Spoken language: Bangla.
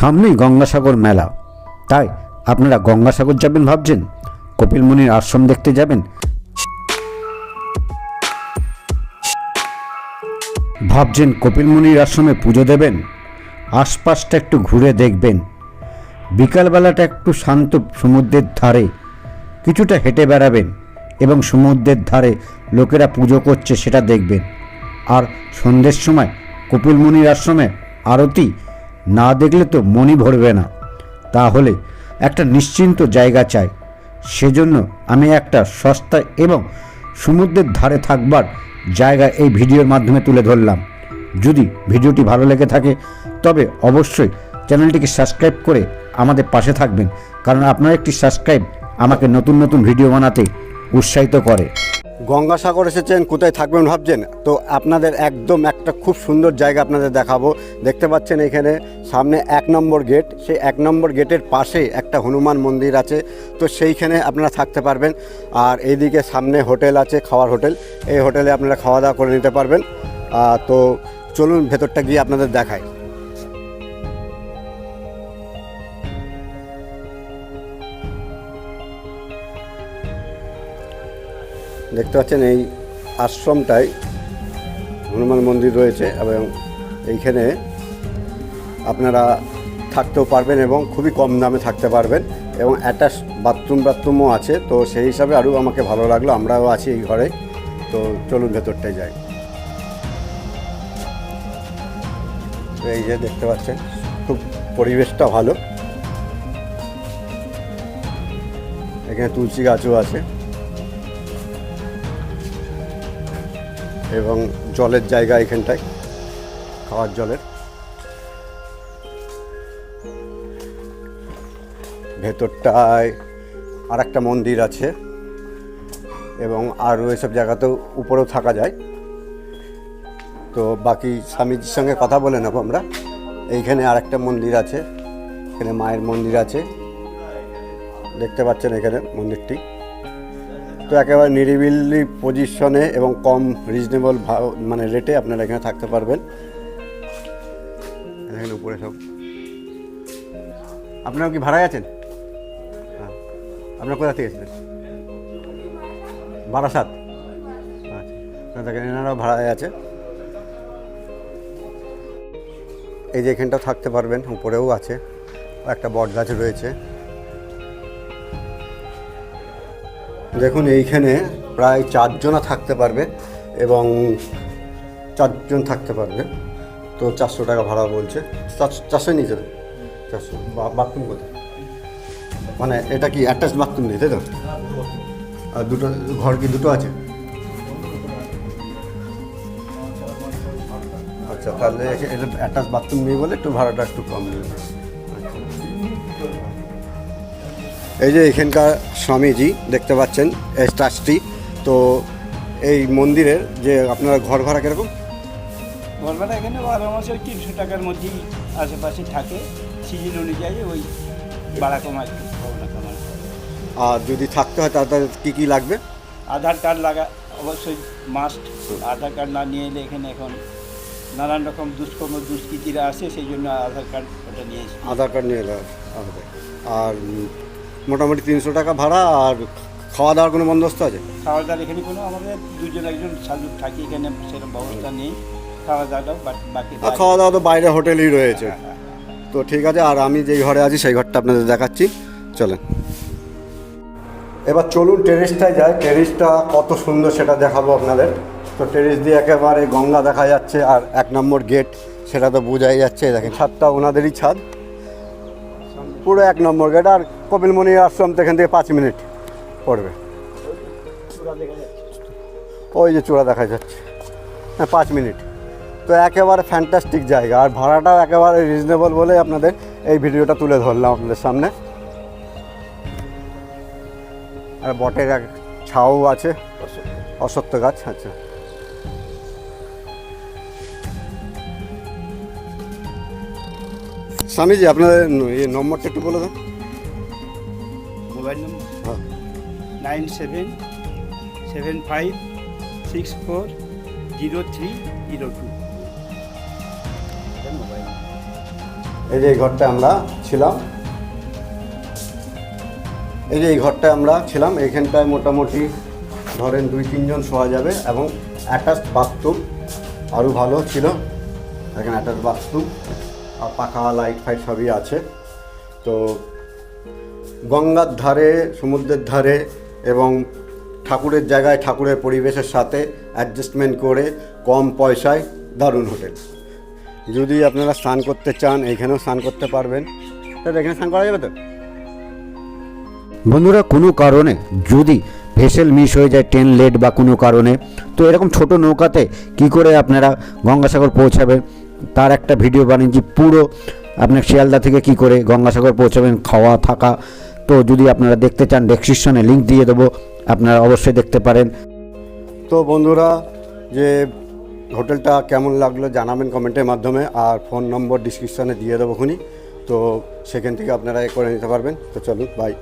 সামনেই গঙ্গাসাগর মেলা। তাই আপনারা গঙ্গাসাগর যাবেন ভাবছেন? কপিল মুনির আশ্রম দেখতে যাবেন? ভাবছেন কপিল মুনির আশ্রমে পুজো দেবেন? আশপাশটা একটু ঘুরে দেখবেন। বিকালবেলাটা একটু শান্ত সমুদ্রের ধারে। কিছুটা হেঁটে বেড়াবেন এবং সমুদ্রের ধারে লোকেরা পুজো করছে সেটা দেখবেন। আর সন্ধ্যের সময় কপিল মুনির আশ্রমে আরতি না দেখলে তো মনই ভরবে না। তাহলে একটা নিশ্চিন্ত জায়গা চাই। সেজন্য আমি একটা সস্তা এবং সমুদ্রের ধারে থাকবার জায়গা এই ভিডিওর মাধ্যমে তুলে ধরলাম। যদি ভিডিওটি ভালো লেগে থাকে, তবে অবশ্যই চ্যানেলটিকে সাবস্ক্রাইব করে আমাদের পাশে থাকবেন, কারণ আপনার একটি সাবস্ক্রাইব আমাকে নতুন নতুন ভিডিও বানাতে উৎসাহিত করে। গঙ্গাসাগর এসেছেন, কোথায় থাকবেন ভাবছেন? তো আপনাদের একদম একটা খুব সুন্দর জায়গা আপনাদের দেখাবো। দেখতে পাচ্ছেন এখানে সামনে এক নম্বর গেট। সেই এক নম্বর গেটের পাশে একটা হনুমান মন্দির আছে। তো সেইখানে আপনারা থাকতে পারবেন। আর এইদিকে সামনে হোটেল আছে, খাওয়ার হোটেল। এই হোটেলে আপনারা খাওয়া দাওয়া করে নিতে পারবেন। তো চলুন ভেতরটা গিয়ে আপনাদের দেখায় দেখতে পাচ্ছেন এই আশ্রমটায় হনুমান মন্দির রয়েছে এবং এইখানে আপনারা থাকতেও পারবেন এবং খুবই কম দামে থাকতে পারবেন এবং অ্যাটাচ বাথরুম বাথরুমও আছে। তো সেই হিসাবে আরও আমাকে ভালো লাগল, আমরাও আছি এই ঘরে। তো চলুন ভেতরটায় যাই। এই যে দেখতে পাচ্ছেন, খুব পরিবেশটা ভালো। এখানে তুলসী গাছও আছে। এবং জলের জায়গা এখানটায়, খাওয়ার জলের। ভেতরটায় আর একটা মন্দির আছে এবং আরও এসব জায়গাতেও উপরেও থাকা যায়। তো বাকি স্বামীজির সঙ্গে কথা বলে নেব আমরা। এইখানে আর একটা মন্দির আছে, এখানে মায়ের মন্দির আছে। দেখতে পাচ্ছেন এখানে মন্দিরটি। তো একেবারে নিরিবিলি পজিশনে এবং কম রিজনেবল মানে রেটে আপনারা এখানে থাকতে পারবেন। এখানে উপরে সব। আপনারা কি ভাড়ায় আছেন? হ্যাঁ। আপনারা কোথা থেকে এসেছেন? বারাসাত। আচ্ছা। দেখেন, এনারাও ভাড়ায় আছে। এই যে এখানটাও থাকতে পারবেন, উপরেও আছে। একটা বট গাছ রয়েছে। দেখুন, এইখানে প্রায় চারজনা থাকতে পারবে এবং চারজন থাকতে পারবে। তো চারশো টাকা ভাড়া বলছে। চারশো চারশো যাবে। চারশো। বাথরুম কোথায়? মানে এটা কি অ্যাটাচ বাথরুম নেই, তাই তো? আর দুটো, ঘর কি দুটো আছে? আচ্ছা তাহলে এটা অ্যাটাচ বাথরুম নেই বলে একটু ভাড়াটা একটু কম নেবে। এই যে এখানকার স্বামীজি দেখতে পাচ্ছেন এই ট্রাস্টি তো এই মন্দিরের যে আপনারা ঘর ভাড়া কীরকম? ঘরভাড়া এখানে বারো মাসের তিনশো টাকার মধ্যেই আশেপাশে থাকে। সিজন অনুযায়ী ওই বাড়া কমা আর যদি থাকতে হয় তাহলে কী কী লাগবে? আধার কার্ড লাগা অবশ্যই মাস্ট আধার কার্ড না নিয়ে এলে এখানে এখন নানান রকম দুষ্কর্ম দুষ্কৃতীরা আসে সেই জন্য আধার কার্ড ওটা নিয়ে আধার কার্ড নিয়ে এলে আর মোটামুটি তিনশো টাকা ভাড়া আর খাওয়া দাওয়ার কোনো বন্দোবস্ত আছে? খাওয়া দাওয়ার এখানে কোনো আমাদের দুজন একজন সাজুক থাকি এখানে সেরকম ব্যবস্থা নেই। খাওয়া দাওয়াটাও বাকি খাওয়া দাওয়া তো বাইরে হোটেলই রয়েছে। হ্যাঁ, হ্যাঁ। তো ঠিক আছে আর আমি যেই ঘরে আছি সেই ঘরটা আপনাদের দেখাচ্ছি। চলেন। এবার চলুন টেরিসটায় যাই। টেরিসটা কত সুন্দর সেটা দেখাবো আপনাদের। তো টেরিস দিয়ে একেবারে গঙ্গা দেখা যাচ্ছে আর এক নম্বর গেট সেটা তো বোঝাই যাচ্ছে। দেখেন ছাদটা ওনাদেরই ছাদ। পুরো এক নম্বর গেট আর কপিলমণি আশ্রম তো এখান থেকে পাঁচ মিনিট পড়বে। ওই যে চূড়া দেখা যাচ্ছে। হ্যাঁ পাঁচ মিনিট। তো একেবারে ফ্যান্টাস্টিক জায়গা। আর ভাড়াটাও একেবারে রিজনেবল বলে আপনাদের এই ভিডিওটা তুলে ধরলাম আপনাদের সামনে। আর বটের এক ছাও আছে। অসত্য গাছ আচ্ছা। স্বামীজি আপনাদের এই নম্বরটা একটু বলে দেন। মোবাইল নম্বর? হ্যাঁ। Nine seven seven five six four zero three zero two. এই যে এই ঘরটা আমরা ছিলাম এই যে এই ঘরটা আমরা ছিলাম এখানটায় মোটামুটি ধরেন দুই তিনজন শোয়া যাবে এবং অ্যাটাচ বাথরুম আরও ভালো ছিল। এখানে অ্যাটাচ বাথরুম আর পাখা লাইট ফাইট সবই আছে। তো গঙ্গার ধারে, সমুদ্রের ধারে এবং ঠাকুরের জায়গায় ঠাকুরের পরিবেশের সাথে অ্যাডজাস্টমেন্ট করে কম পয়সায় দারুণ হোটেল। যদি আপনারা স্নান করতে চান, এইখানেও স্নান করতে পারবেন। তাহলে এখানে স্নান করা যাবে তো? বন্ধুরা, কোনো কারণে যদি ভেসেল মিস হয়ে যায় ট্রেন লেট বা কোনো কারণে, তো এরকম ছোট নৌকাতে কি করে আপনারা গঙ্গাসাগর পৌঁছাবেন? তার একটা ভিডিও বানিয়েছি পুরো আপনার শিয়ালদা থেকে কি করে গঙ্গাসাগর পৌঁছাবেন, খাওয়া, থাকা। তো যদি আপনারা দেখতে চান ডেসক্রিপশনে লিঙ্ক দিয়ে দেবো। আপনারা অবশ্যই দেখতে পারেন। তো বন্ধুরা, যে হোটেলটা কেমন লাগল জানাবেন কমেন্টের মাধ্যমে, আর ফোন নম্বর ডিসক্রিপশানে দিয়ে দেবো খুনি তো সেখান থেকে আপনারা এ করে নিতে পারবেন। তো চলুন বাই